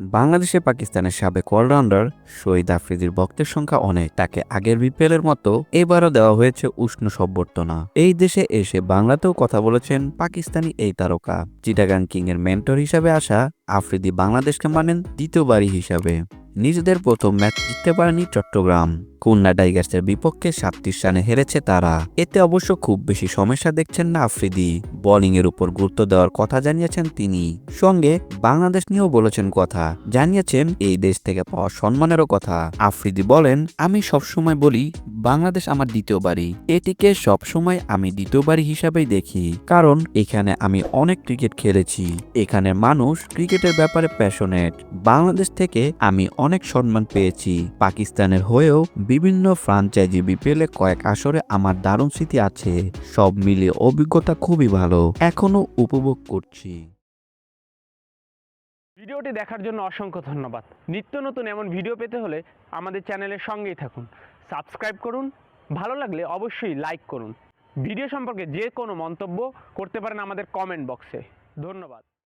বাংলাদেশে পাকিস্তানের সাবেক অলরাউন্ডার শহীদ আফ্রিদির ভক্তের সংখ্যা অনেক। তাকে আগের বিপিএলের মতো এবারও দেওয়া হয়েছে উষ্ণ সম্বর্ধনা এই দেশে এসে বাংলাতেও কথা বলেছেন পাকিস্তানি এই তারকা, চিটাগাং কিং এর মেন্টর হিসাবে আসা আফ্রিদি বাংলাদেশকে মানেন দ্বিতীয়বারই হিসাবে। নিজেদের প্রথম ম্যাচ জিততে পারেনি চট্টগ্রাম। খুলনা টাইগার্সের বিপক্ষে সাতত্রিশ রানে হেরেছে তারা। এতে অবশ্য খুব বেশি সমস্যা দেখছেন না আফ্রিদি। বোলিং এর উপর গুরুত্ব দেওয়ার কথা জানিয়েছেন তিনি। সঙ্গে বাংলাদেশ নিয়েও বলেছেন কথা। জানিয়েছেন এই দেশ থেকে পাওয়া সম্মানেরও কথা। আফ্রিদি বলেন, আমি সবসময় বলি, বাংলাদেশ আমার দ্বিতীয় বাড়ি এটিকে সবসময় আমি দ্বিতীয় বাড়ি হিসাবেই দেখি। কারণ এখানে আমি অনেক ক্রিকেট খেলেছি। এখানে মানুষ ক্রিকেটের ব্যাপারে প্যাশনেট বাংলাদেশ থেকে আমি অনেক সম্মান পেয়েছি। পাকিস্তানের হয়েও বিভিন্ন ফ্রাঞ্চাইজি বিপিএলে কয়েক আসরে আমার দারুণ স্মৃতি আছে। সব মিলিয়ে অভিজ্ঞতা খুবই ভালো। এখনও উপভোগ করছি। ভিডিওটি দেখার জন্য অসংখ্য ধন্যবাদ। নিত্য নতুন এমন ভিডিও পেতে হলে আমাদের চ্যানেলের সঙ্গেই থাকুন। সাবস্ক্রাইব করুন, ভালো লাগলে অবশ্যই লাইক করুন। ভিডিও সম্পর্কে যে কোনো মন্তব্য করতে পারেন আমাদের কমেন্ট বক্সে। ধন্যবাদ।